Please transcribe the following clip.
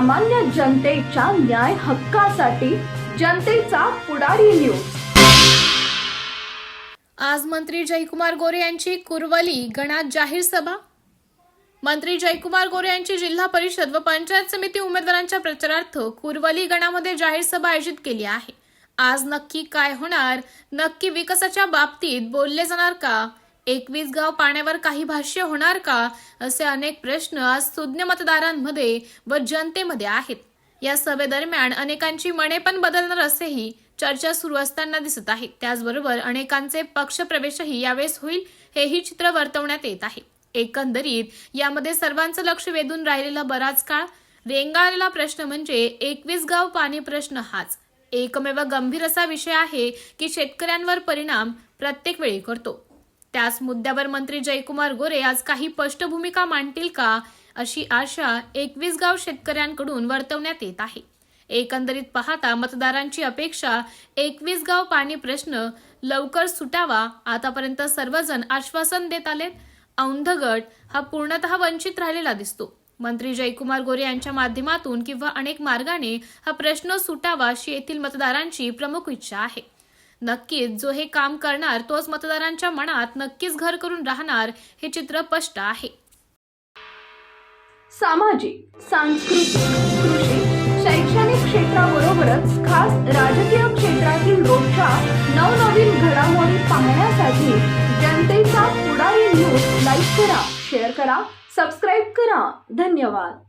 सामान्य जनतेच्या न्याय हक्कासाठी जनतेचा पुढारी न्यूज आज मंत्री जयकुमार गोरे यांची कुरवली गणात जाहीर सभा. मंत्री जयकुमार गोरे यांची जिल्हा परिषद व पंचायत समिती उमेदवारांच्या प्रचारार्थ कुरवली गणामध्ये जाहीर सभा आयोजित केली आहे. आज नक्की काय होणार नक्की विकासाच्या बाबतीत बोलले जाणार का? एकवीस गाव पाण्यावर काही भाष्य होणार का? असे अनेक प्रश्न आज सुज्ञ मतदारांमध्ये व जनतेमध्ये आहेत. या सभेदरम्यान अनेकांची मने पण बदलणार असेही चर्चा सुरू असताना दिसत आहे. त्याचबरोबर अनेकांचे पक्षप्रवेशही यावेळेस होईल हेही चित्र वर्तवण्यात येत आहे. एकंदरीत यामध्ये सर्वांचं लक्ष वेधून राहिलेला बराच काळ रेंगाळलेला प्रश्न म्हणजे एकवीस गाव पाणी प्रश्न हाच. एकमेव गंभीर असा विषय आहे की शेतकऱ्यांवर परिणाम प्रत्येक वेळी करतो. त्याच मुद्द्यावर मंत्री जयकुमार गोरे आज काही स्पष्ट भूमिका मांडतील का अशी आशा एकवीस गाव शेतकऱ्यांकडून वर्तवण्यात येत आहे. एकंदरीत पाहता मतदारांची अपेक्षा एकवीस गाव पाणी प्रश्न लवकर सुटावा आतापर्यंत सर्वजण आश्वासन देत आलेत. औंध गट हा पूर्णतः वंचित राहिलेला दिसतो. मंत्री जयकुमार गोरे यांच्या माध्यमातून किंवा अनेक मार्गाने हा प्रश्न सुटावा अशी येथील मतदारांची प्रमुख इच्छा आहे. नक्कीच जो हे काम करणार तोच मतदारांच्या मनात नक्कीच घर करून राहणार हे चित्र स्पष्ट आहे. सामाजिक सांस्कृतिक कृषी शैक्षणिक क्षेत्राबरोबरच खास राजकीय क्षेत्रातील रोजच्या नवनवीन घडामोडी पाहण्यासाठी जनतेचा पुढारी न्यूज लाईक करा शेअर करा सबस्क्राईब करा. धन्यवाद.